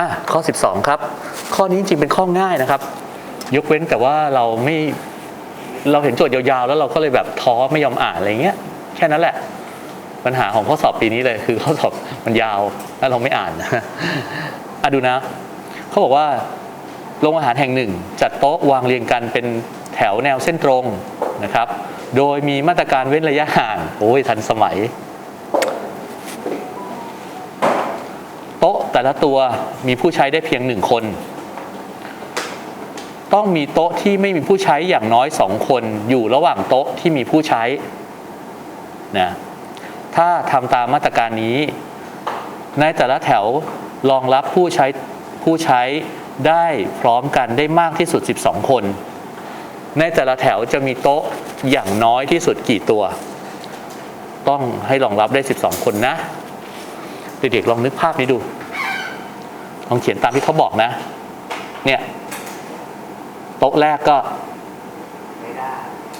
อะข้อ 12 ครับ ข้อนี้จริงๆเป็นข้อง่ายนะครับ ยกเว้นแต่ว่าเราไม่เราเห็นโจทย์ยาวๆ แล้วเราก็เลยแบบท้อไม่ยอมอ่านอะไรเงี้ยแค่นั้นแหละ ปัญหาของข้อสอบปีนี้เลยคือข้อสอบมันยาวแล้วเราไม่อ่านอะดูนะเขาบอกว่าโรงอาหารแห่งหนึ่ง จัดโต๊ะวางเรียงกันเป็นแถวแนวเส้นตรงนะครับ โดยมีมาตรการเว้นระยะห่างโอ้ยทันสมัย โต๊ะ แต่ละตัวมีผู้ใช้ได้เพียงหนึ่งคน ต้องมีโต๊ะที่ไม่มีผู้ใช้อย่างน้อยสองคนอยู่ระหว่างโต๊ะที่มีผู้ใช้นะถ้าทำตามมาตรการนี้ ในแต่ละแถวรองรับผู้ใช้ผู้ใช้ได้พร้อมกันได้มากที่สุด 12 คน ในแต่ละแถวจะมีโต๊ะอย่างน้อยที่สุดกี่ตัว ต้องให้รองรับได้ 12 คนนะ เด็กๆลองนึกภาพนี้ดู ลองเขียนตามที่เขาบอกนะ เนี่ยโต๊ะแรกก็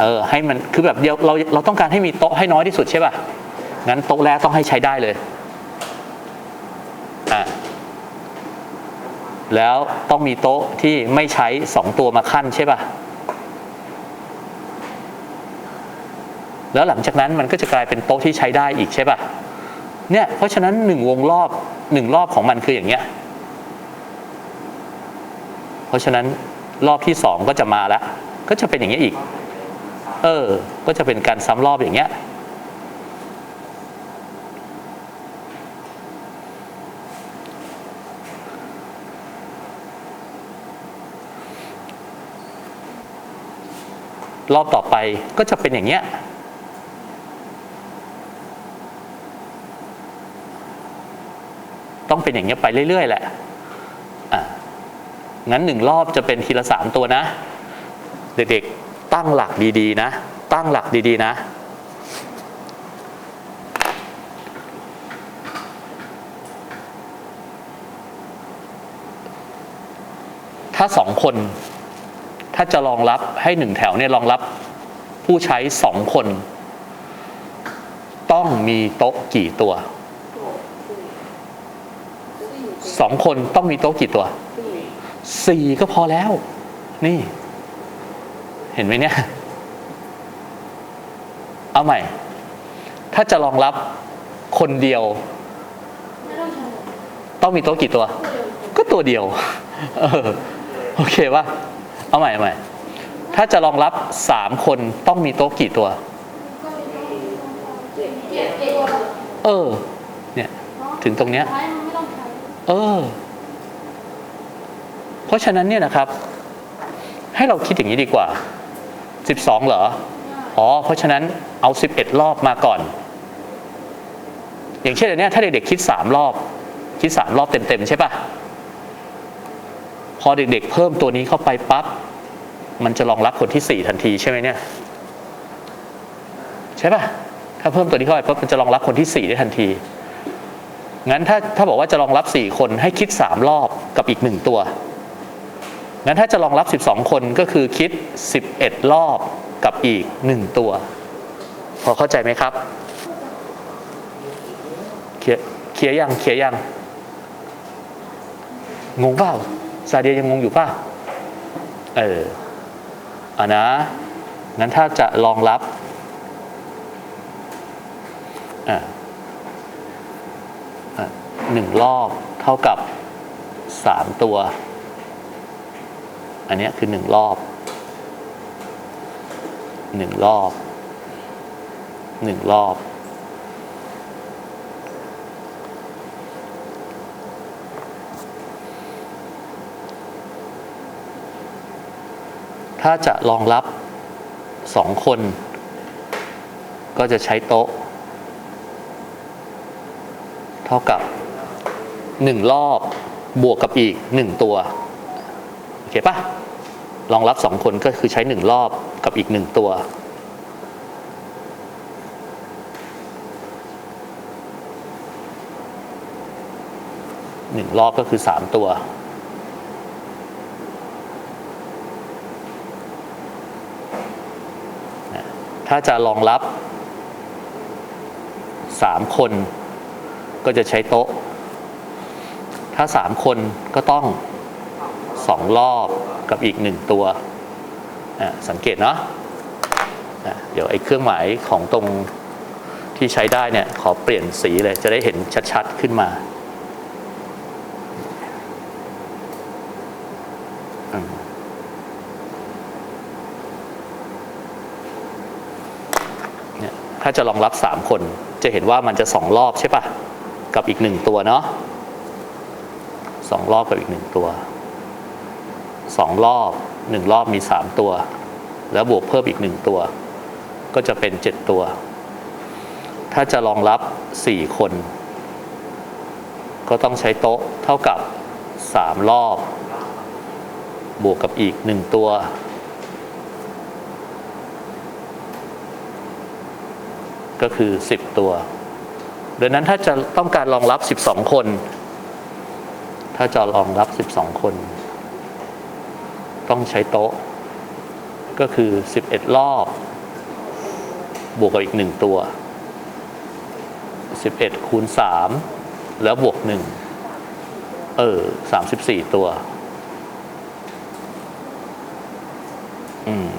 เออให้มันคือแบบเดียวเราเราต้องการให้มีโต๊ะให้น้อยที่สุดใช่ป่ะงั้นโต๊ะแรกต้องให้ใช้ได้เลยอะแล้วต้องมีโต๊ะที่ไม่ใช้สองตัวมาขั้นใช่ป่ะแล้วหลังจากนั้นมันก็จะกลายเป็นโต๊ะที่ใช้ได้อีกใช่ป่ะเนี่ยเพราะฉะนั้นหนึ่งวงรอบหนึ่งรอบของมันคืออย่างเงี้ย เพราะฉะนั้นรอบที่สองก็จะมาแล้ว ก็จะเป็นอย่างเงี้ยอีก เออ ก็จะเป็นการซ้ำรอบอย่างเงี้ยรอบต่อไปก็จะเป็นอย่างเงี้ย ต้องเป็นอย่างเงี้ยไปเรื่อยๆแหละอะ งั้นหนึ่งรอบจะเป็นทีละสามตัวนะ เด็กๆตั้งหลักดีๆนะ ตั้งหลักดีๆนะถ้าสองคน ถ้าจะรองรับให้หนึ่งแถวเนี่ยรองรับผู้ใช้สองคน ต้องมีโต๊ะกี่ตัวสองคนต้องมีโต๊ะกี่ตัวส สี่ก็พอแล้ว นี่ เห็นไหมเนี่ย เอาใหม่ ถ้าจะรองรับคนเดียว ต้องมีโต๊ะกี่ตัว ก็ตัวเดียว เออ โอเคป่ะ เอาใหม่เอาใหม่ ถ้าจะรองรับสามคนต้องมีโต๊ะกี่ตัว เออ เนี่ย ถึงตรงเนี้ย เออ เพราะฉะนั้นเนี่ยนะครับ ให้เราคิดอย่างนี้ดีกว่า 12 เหรอ อ๋อ เพราะฉะนั้นเอา 11 รอบมาก่อน อย่างเช่นเนี้ยถ้าเด็กๆคิด 3 รอบ คิด 3 รอบเต็มๆใช่ปะพอเด็กๆเพิ่มตัวนี้เข้าไปปั๊บ มันจะรองรับคนที่ 4 ทันทีใช่ไหมเนี่ย ใช่ปะถ้าเพิ่มตัวนี้เข้าไปปั๊บมันจะรองรับคนที่ 4 ได้ทันทีงั้นถ้าถ้าบอกว่าจะรองรับ 4 คนให้คิด 3 รอบกับอีก 1 ตัว งั้นถ้าจะรองรับ 12 คนก็คือคิด 11 รอบกับอีก 1 ตัว พอเข้าใจไหมครับเคลียเคลียยังเคลียยัง งงเปล่าซาเดียยังงงอยู่ป่าเอออะนะ งั้นถ้าจะรองรับอะอะหนึ่งรอบเท่ากับสามตัว อันนี้คือหนึ่งรอบหนึ่งรอบหนึ่งรอบ ถ้าจะรองรับสองคน ก็จะใช้โต๊ะ เท่ากับหนึ่งรอบบวกกับอีกหนึ่งตัว โอเคปะ รองรับสองคนก็คือใช้หนึ่งรอบกับอีกหนึ่งตัว หนึ่งรอบก็คือสามตัว ถ้าจะรองรับสามคนก็จะใช้โต๊ะ ถ้าสามคนก็ต้องสองรอบ กับอีกหนึ่งตัวสังเกตเนาะะเดี๋ยวไอ้เครื่องหมายของตรงที่ใช้ได้เนี่ยขอเปลี่ยนสีเลยจะได้เห็นชัดๆขึ้นมาถ้าจะรองรับสามคนจะเห็นว่ามันจะสองรอบใช่ปะกับอีกหนึ่งตัวเนาะสองรอบกับอีกหนึ่งตัว สองรอบหนึ่งรอบมีสามตัว แล้วบวกเพิ่มอีกหนึ่งตัว ก็จะเป็นเจ็ดตัว ถ้าจะรองรับสี่คน ก็ต้องใช้โต๊ะเท่ากับสามรอบ บวกกับอีกหนึ่งตัว ก็คือสิบตัวดังนั้นถ้าจะต้องการรองรับ 12 คน ถ้าจะรองรับ 12 คน ต้องใช้โต๊ะ ก็คือ 11 รอบ บวกกับอีก 1 ตัว 11 คูณ 3 แล้วบวก 1 เออ 34 ตัว อืม